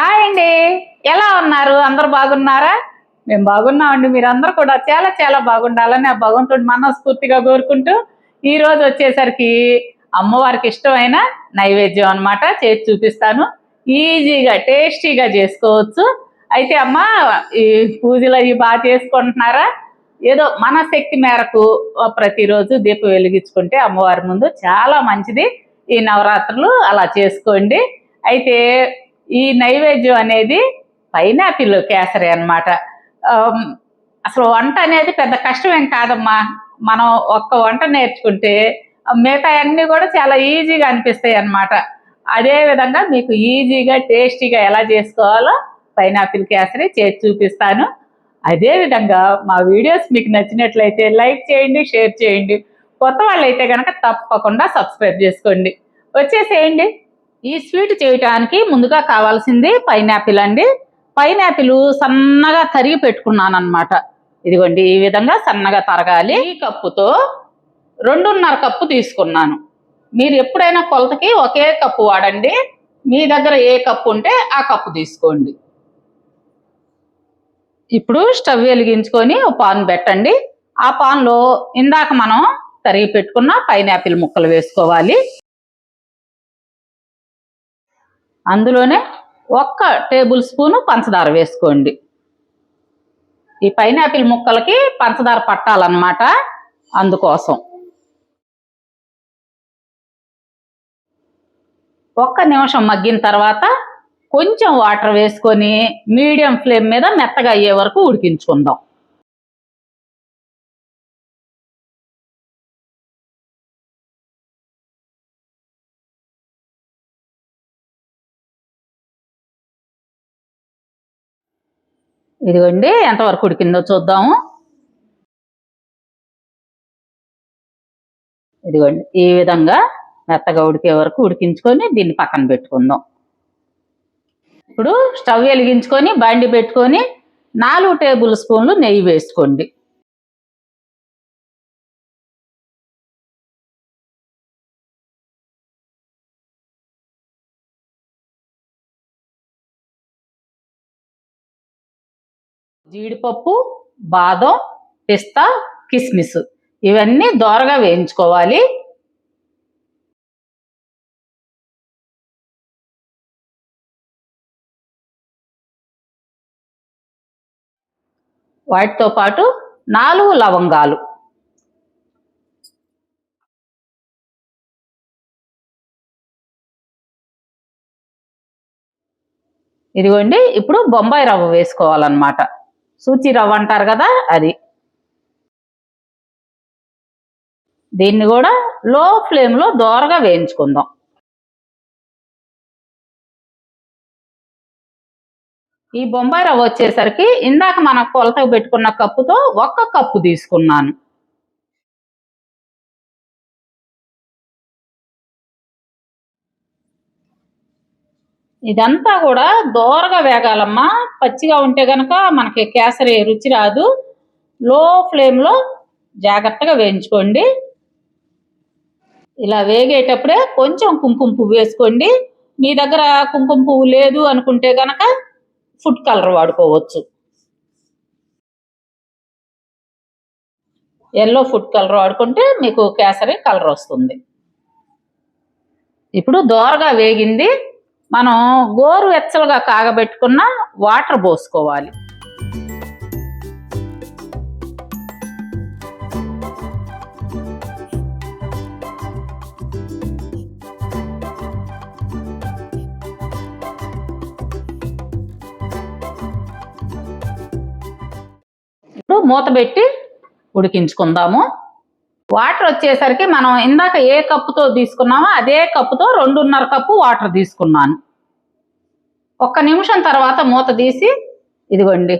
Hi అండి. ఎలా ఉన్నారు? అందరు బాగున్నారా? మేము బాగున్నామండి. మీరందరూ కూడా చాలా చాలా బాగుండాలని ఆ భగవంతుడు మనస్ఫూర్తిగా కోరుకుంటూ ఈ రోజు వచ్చేసరికి అమ్మవారికి ఇష్టమైన నైవేద్యం అన్నమాట చేసి చూపిస్తాను. ఈజీగా టేస్టీగా చేసుకోవచ్చు. అయితే అమ్మ ఈ పూజలు అవి బాగా చేసుకుంటున్నారా? ఏదో మన శక్తి మేరకు ప్రతిరోజు దీపం వెలిగించుకుంటే అమ్మవారి ముందు చాలా మంచిది. ఈ నవరాత్రులు అలా చేసుకోండి. అయితే ఈ నైవేద్యం అనేది పైనాపిల్ కేసరి అన్నమాట. అసలు వంట అనేది పెద్ద కష్టమేం కాదమ్మా. మనం ఒక్క వంట నేర్చుకుంటే మిగతా అన్నీ కూడా చాలా ఈజీగా అనిపిస్తాయి అన్నమాట. అదే విధంగా మీకు ఈజీగా టేస్టీగా ఎలా చేసుకోవాలో పైనాపిల్ కేసరి చేసి చూపిస్తాను. అదేవిధంగా మా వీడియోస్ మీకు నచ్చినట్లయితే లైక్ చేయండి షేర్ చేయండి. కొత్త వాళ్ళైతే కనుక తప్పకుండా సబ్స్క్రైబ్ చేసుకోండి. వచ్చేసేయండి. ఈ స్వీట్ చేయటానికి ముందుగా కావాల్సింది పైనాపిల్ అండి. పైనాపిల్ సన్నగా తరిగి పెట్టుకున్నాను అనమాట ఇదిగోండి ఈ విధంగా సన్నగా తరగాలి. ఈ కప్పుతో రెండున్నర కప్పు తీసుకున్నాను. మీరు ఎప్పుడైనా కొలతకి ఒకే కప్పు వాడండి. మీ దగ్గర ఏ కప్పు ఉంటే ఆ కప్పు తీసుకోండి. ఇప్పుడు స్టవ్ వెలిగించుకొని ఒక పాన్ పెట్టండి. ఆ పాన్లో ఇందాక మనం తరిగి పెట్టుకున్న పైనాపిల్ ముక్కలు వేసుకోవాలి. అందులోనే ఒక్క టేబుల్ స్పూను పంచదార వేసుకోండి. ఈ పైనాపిల్ ముక్కలకి పంచదార పట్టాలన్నమాట అందుకోసం. ఒక్క నిమిషం మగ్గిన తర్వాత కొంచెం వాటర్ వేసుకొని మీడియం ఫ్లేమ్ మీద మెత్తగా అయ్యే వరకు ఉడికించుకుందాం. ఇదిగోండి ఎంతవరకు ఉడికిందో చూద్దాము. ఇదిగోండి ఈ విధంగా మెత్తగా ఉడికే వరకు ఉడికించుకొని దీన్ని పక్కన పెట్టుకుందాం. ఇప్పుడు స్టవ్ వెలిగించుకొని బండి పెట్టుకొని నాలుగు టేబుల్ స్పూన్లు నెయ్యి వేసుకోండి. జీడిపప్పు బాదం పిస్తా కిస్మిస్. ఇవన్నీ దోరగా వేయించుకోవాలి. వాటితో పాటు నాలుగు లవంగాలు. ఇదిగోండి ఇప్పుడు బొంబాయి రవ్వ వేసుకోవాలన్నమాట. సూచి రవ్వ అంటారు కదా అది. దీన్ని కూడా లో ఫ్లేమ్లో దోరగా వేయించుకుందాం. ఈ బొంబాయి రవ్వ వచ్చేసరికి ఇందాక మనం కొలతకు పెట్టుకున్న కప్పుతో ఒక్క కప్పు తీసుకున్నాను. ఇదంతా కూడా దోరగా వేగాలమ్మా. పచ్చిగా ఉంటే గనక మనకి కేసరి రుచి రాదు. లో ఫ్లేమ్లో జాగ్రత్తగా వేయించుకోండి. ఇలా వేగేటప్పుడే కొంచెం కుంకుమ పువ్వు వేసుకోండి. మీ దగ్గర కుంకుమ పువ్వు లేదు అనుకుంటే గనక ఫుడ్ కలర్ వాడుకోవచ్చు. ఎల్లో ఫుడ్ కలర్ వాడుకుంటే మీకు కేసరి కలర్ వస్తుంది. ఇప్పుడు దోరగా వేగింది. మనం గోరు వెచ్చలుగా కాగబెట్టుకున్న వాటర్ పోసుకోవాలి. ఇప్పుడు మూత పెట్టి ఉడికించుకుందాము. వాటర్ వచ్చేసరికి మనం ఇందాక ఏ కప్పుతో తీసుకున్నామో అదే కప్పుతో రెండున్నర కప్పు వాటర్ తీసుకున్నాను. ఒక్క నిమిషం తర్వాత మూత తీసి ఇదిగోండి.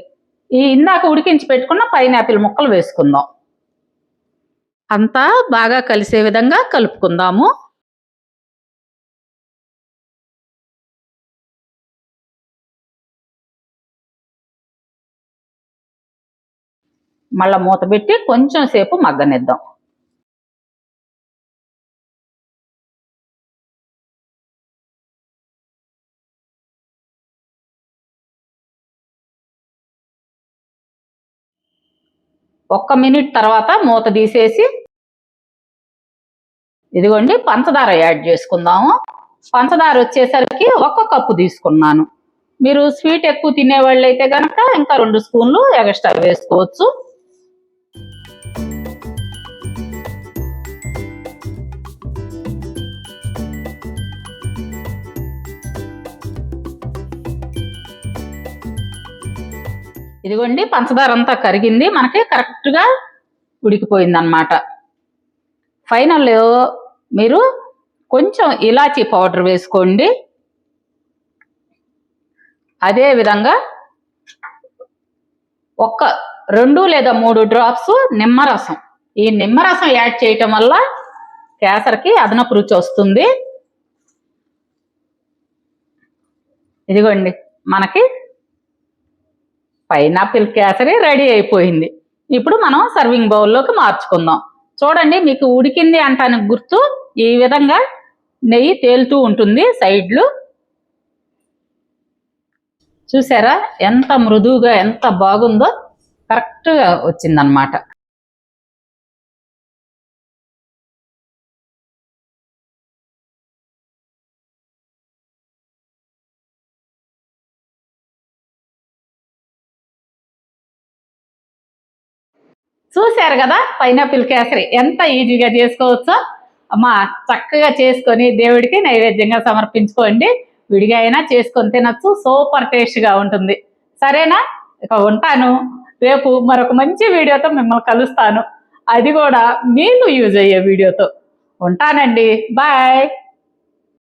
ఈ ఇందాక ఉడికించి పెట్టుకున్న పైనాపిల్ ముక్కలు వేసుకుందాం. అంతా బాగా కలిసే విధంగా కలుపుకుందాము. మళ్ళా మూత పెట్టి కొంచెం సేపు మగ్గనిద్దాం. ఒక్క మినిట్ తర్వాత మూత తీసేసి ఇదిగోండి పంచదార యాడ్ చేసుకుందాము. పంచదార వచ్చేసరికి ఒక కప్పు తీసుకున్నాను. మీరు స్వీట్ ఎక్కువ తినేవాళ్ళు అయితే కనుక ఇంకా రెండు స్పూన్లు ఎక్స్ట్రా వేసుకోవచ్చు. ఇదిగోండి పంచదార అంతా కరిగింది. మనకి కరెక్ట్గా ఉడికిపోయింది అనమాట ఫైనల్ మీరు కొంచెం ఇలాచీ పౌడర్ వేసుకోండి. అదే విధంగా ఒక్క రెండు లేదా మూడు డ్రాప్స్ నిమ్మరసం. ఈ నిమ్మరసం యాడ్ చేయటం వల్ల కేసరికి అదనపు రుచి వస్తుంది. ఇదిగోండి మనకి పైనాపిల్ కేసరి రెడీ అయిపోయింది. ఇప్పుడు మనం సర్వింగ్ బౌల్లోకి మార్చుకుందాం. చూడండి మీకు ఉడికింది అంటానికి గుర్తు ఈ విధంగా నెయ్యి తేలుతూ ఉంటుంది సైడ్లు. చూసారా ఎంత మృదువుగా ఎంత బాగుందో కరెక్ట్గా వచ్చిందనమాట చూశారు కదా? పైనాపిల్ కేసరి. ఎంత ఈజీగా చేసుకోవచ్చో. అమ్మా చక్కగా చేసుకొని దేవుడికి నైవేద్యంగా సమర్పించుకోండి. విడిగా అయినా చేసుకొని తినచ్చు. సూపర్ టేస్ట్గా ఉంటుంది. సరేనా? ఇక ఉంటాను. రేపు మరొక మంచి వీడియోతో మిమ్మల్ని కలుస్తాను. అది కూడా మీకు యూజ్ అయ్యే వీడియోతో. ఉంటానండి. బాయ్.